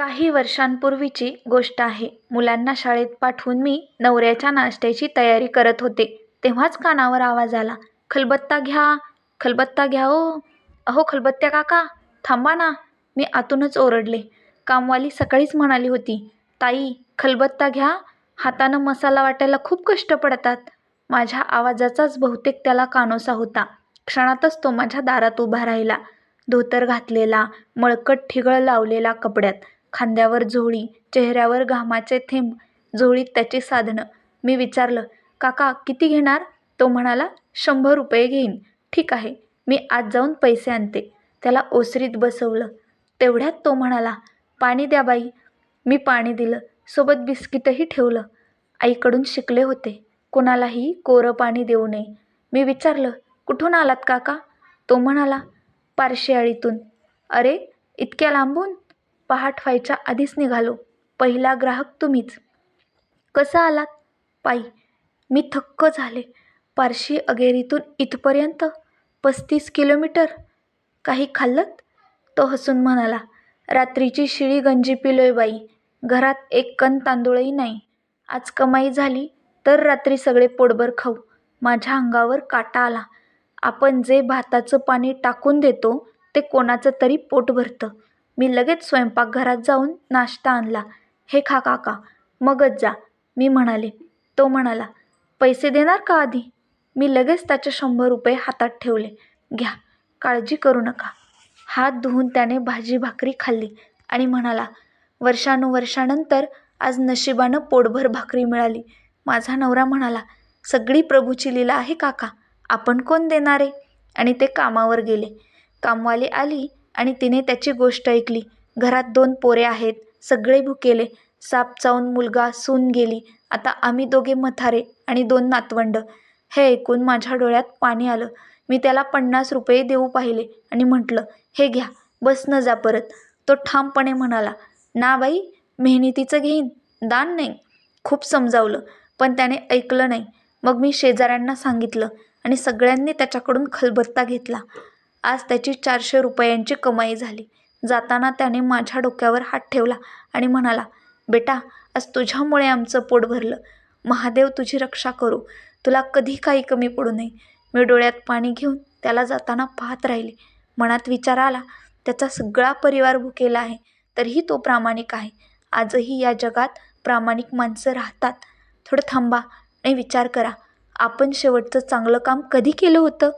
काही वर्षांपूर्वीची गोष्ट आहे. मुलांना शाळेत पाठवून मी नवऱ्याच्या नाश्त्याची तयारी करत होते. तेव्हाच कानावर आवाज आला. खलबत्ता घ्या. खलबत्ता घ्या ओ. अहो खलबत्त्या काका. थांबा ना. मी आतूनच ओरडले. कामवाली सकाळीच म्हणाली होती ताई खलबत्ता घ्या. हातानं मसाला वाटायला खूप कष्ट पडतात. माझ्या आवाजाचाच बहुतेक त्याला कानोसा होता. क्षणातच तो माझ्या दारात उभा राहिला. धोतर घातलेला मळकट ठिगळ लावलेला कपड्यात. खांद्यावर झोळी चेहऱ्यावर घामाचे थेंब झोळीत त्याची साधनं. मी विचारलं काका किती घेणार? तो म्हणाला शंभर रुपये घेईन. ठीक आहे मी आज जाऊन पैसे आणते. त्याला ओसरीत बसवलं. तेवढ्यात तो म्हणाला पाणी द्या बाई. मी पाणी दिलं सोबत बिस्किटही ठेवलं. आईकडून शिकले होते कोणालाही कोरं पाणी देऊ नये. मी विचारलं कुठून आलात काका? तो म्हणाला पारशियाळीतून. अरे इतक्या लांबून? पहाट व्हायच्या आधीच निघालो. पहिला ग्राहक तुम्हीच. कसा आलात? पायी. मी थक्क झाले. पारशी अगेरीतून इथपर्यंत? पस्तीस किलोमीटर? काही खाल्लत? तो हसून म्हणाला रात्रीची शिळी गंजी पिलोय बाई. घरात एक कण तांदूळही नाही. आज कमाई झाली तर रात्री सगळे पोटभर खाऊ. माझ्या अंगावर काटा आला. आपण जे भाताचं पाणी टाकून देतो ते कोणाचं तरी पोट भरतं. मी लगेच स्वयंपाकघरात जाऊन नाश्ता आणला. हे खा काका मगच जा मी म्हणाले. तो म्हणाला पैसे देणार का आधी? मी लगेच त्याचे शंभर रुपये हातात ठेवले. घ्या काळजी करू नका. हात धुवून त्याने भाजी भाकरी खाल्ली आणि म्हणाला वर्षानुवर्षानंतर आज नशिबानं पोटभर भाकरी मिळाली. माझा नवरा म्हणाला सगळी प्रभूची लीला आहे काका आपण कोण देणारे? आणि ते कामावर गेले. कामवाली आली आणि तिने त्याची गोष्ट ऐकली. घरात दोन पोरे आहेत. सगळे भुकेले. साप चावून मुलगा सून गेली. आता आम्ही दोघे मथारे आणि दोन नातवंड. हे ऐकून माझ्या डोळ्यात पाणी आलं. मी त्याला पन्नास रुपये देऊ पाहिले आणि म्हटलं हे घ्या बस न जा परत. तो ठामपणे म्हणाला ना बाई मेहनतीचं घेईन दान नाही. खूप समजावलं पण त्याने ऐकलं नाही. मग मी शेजाऱ्यांना सांगितलं आणि सगळ्यांनी त्याच्याकडून खलबत्ता घेतला. आज त्याची चारशे रुपयांची कमाई झाली. जाताना त्याने माझ्या डोक्यावर हात ठेवला आणि म्हणाला बेटा आज तुझ्यामुळे आमचं पोट भरलं. महादेव तुझी रक्षा करू. तुला कधी काही कमी पडू नये मी डोळ्यात पाणी घेऊन त्याला जाताना पाहत राहिले. मनात विचार आला त्याचा सगळा परिवार भुकेला आहे तरीही तो प्रामाणिक आहे. आजही या जगात प्रामाणिक माणसं राहतात. थोडं थांबा आणि विचार करा. आपण शेवटचं चांगलं काम कधी केलं होतं?